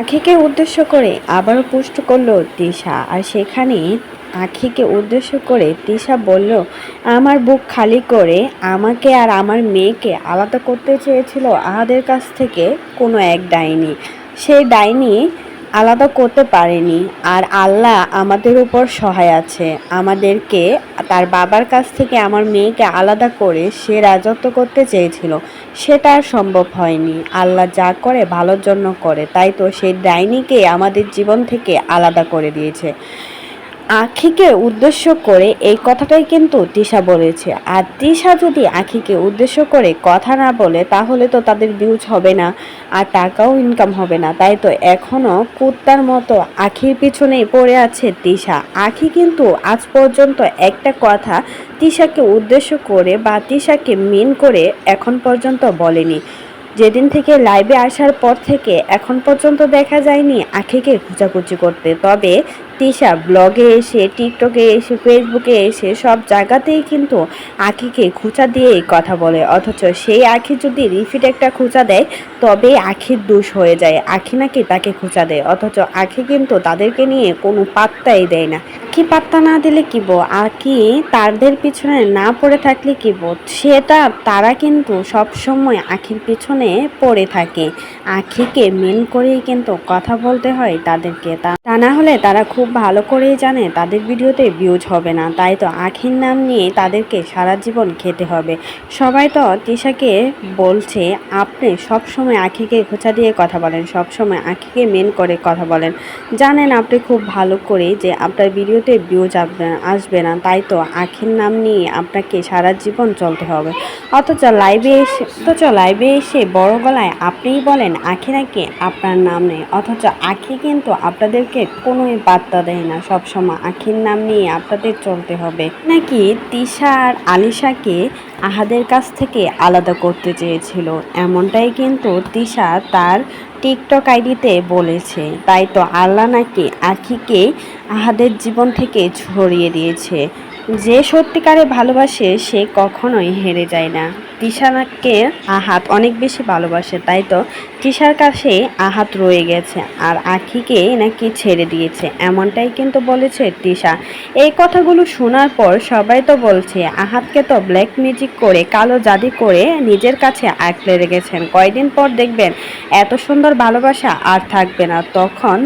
আখিকে উদ্দেশ্য করে আবারও পুষ্ট করল তিশা। আর সেখানে আখিকে উদ্দেশ্য করে তিশা বলল, আমার বুক খালি করে আমাকে আর আমার মেয়েকে আলাদা করতে চেয়েছিল আহাদের কাছ থেকে কোনো এক ডাইনি। সেই ডাইনি আলাদা করতে পারেনি। আর আল্লাহ আমাদের উপর সহায় আছে। আমাদেরকে তার বাবার কাছ থেকে আমার মেয়েকে আলাদা করে সে রাজত্ব করতে চেয়েছিল। সেটা আর সম্ভব হয়নি। আল্লাহ যা করে ভালোর জন্য করে। তাই তো সেই ডাইনিকে আমাদের জীবন থেকে আলাদা করে দিয়েছে। আখিকে উদ্দেশ্য করে এই কথাটাই কিন্তু তিশা বলেছে। আর তিশা যদি আখিকে উদ্দেশ্য করে কথা না বলে, তাহলে তো তাদের ভিউজ হবে না, আর টাকাও ইনকাম হবে না। তাই তো এখনও কুত্তার মতো আখির পিছনেই পড়ে আছে তিশা। আখি কিন্তু আজ পর্যন্ত একটা কথা তিশাকে উদ্দেশ্য করে বা তিশাকে মিন করে এখন পর্যন্ত বলেনি। যেদিন থেকে লাইভে আসার পর থেকে এখন পর্যন্ত দেখা যায়নি আখিকে খুঁচাখুচি করতে। তবে তিশা ব্লগে এসে টিকটকে এসে ফেসবুকে এসে সব জায়গাতেই কিন্তু আখিকে খুঁচা দিয়েই কথা বলে। অথচ সেই আখি যদি রিফিট একটা খুঁচা দেয়, তবে আখির দোষ হয়ে যায়। আখি নাকি তাকে খুঁচা দেয়? অথচ আখি কিন্তু তাদেরকে নিয়ে কোনো পাত্তাই দেয় না। আখি পাত্তা না দিলে কি বো আখি তাদের পিছনে না পড়ে থাকলে কি বো সেটা তারা কিন্তু সব সময় আখির পিছনে পড়ে থাকে। আখিকে মেন করেই কিন্তু কথা বলতে হয় তাদেরকে। তা না হলে তারা খুব ভালো করেই জানে তাদের ভিডিওতে ভিউজ হবে না। তাই তো আখির নাম নিয়ে তাদেরকে সারা জীবন খেতে হবে। সবাই তো তিশাকে বলছে, আপনি সব সময় আখিকে খোঁচা দিয়ে কথা বলেন সব সময় আখিকে মেন করে কথা বলেন। জানেন আপনি খুব ভালো করে যে আপনার ভিডিওতে ভিউজ আসবে না। তাই তো আখির নাম নিয়ে আপনাকে সারা জীবন চলতে হবে। অথচ লাইভে এসে, অথচ লাইভে এসে বড় গলায় আপনিই বলেন, আখি নাকি আপনার নাম নেই। অথচ আখি কিন্তু আপনাদেরকে কোনোই বার্তা দেয় না। সবসময় আখির নাম নিয়ে আপনাদের চলতে হবে। নাকি তিশা আর আলিশাকে আহাদের কাছ থেকে আলাদা করতে চেয়েছিল? এমনটাই কিন্তু তিশা তার টিকটক আইডিতে বলেছে তাই তো আল্লাহ নাকি আখিকে আহাদের জীবন থেকে ছড়িয়ে দিয়েছে। যে সত্যিকারে ভালোবাসে, সে কখনোই হেরে যায় না। তিশাকে আহাত অনেক বেশি ভালোবাসে, তাই তো? তিশার কাছে আহাত রয়ে গেছে আর আখিকে নাকি ছেড়ে দিয়েছে, এমনটাই কিন্তু বলেছে তিশা। এই কথাগুলো শোনার পর সবাই তো বলছে, আহাতকে তো ব্ল্যাক ম্যাজিক করে, কালো জাদি করে নিজের কাছে আঁকড়ে রেখেছেন। কয়দিন পর দেখবেন, এত সুন্দর ভালোবাসা আর থাকবে না। তখন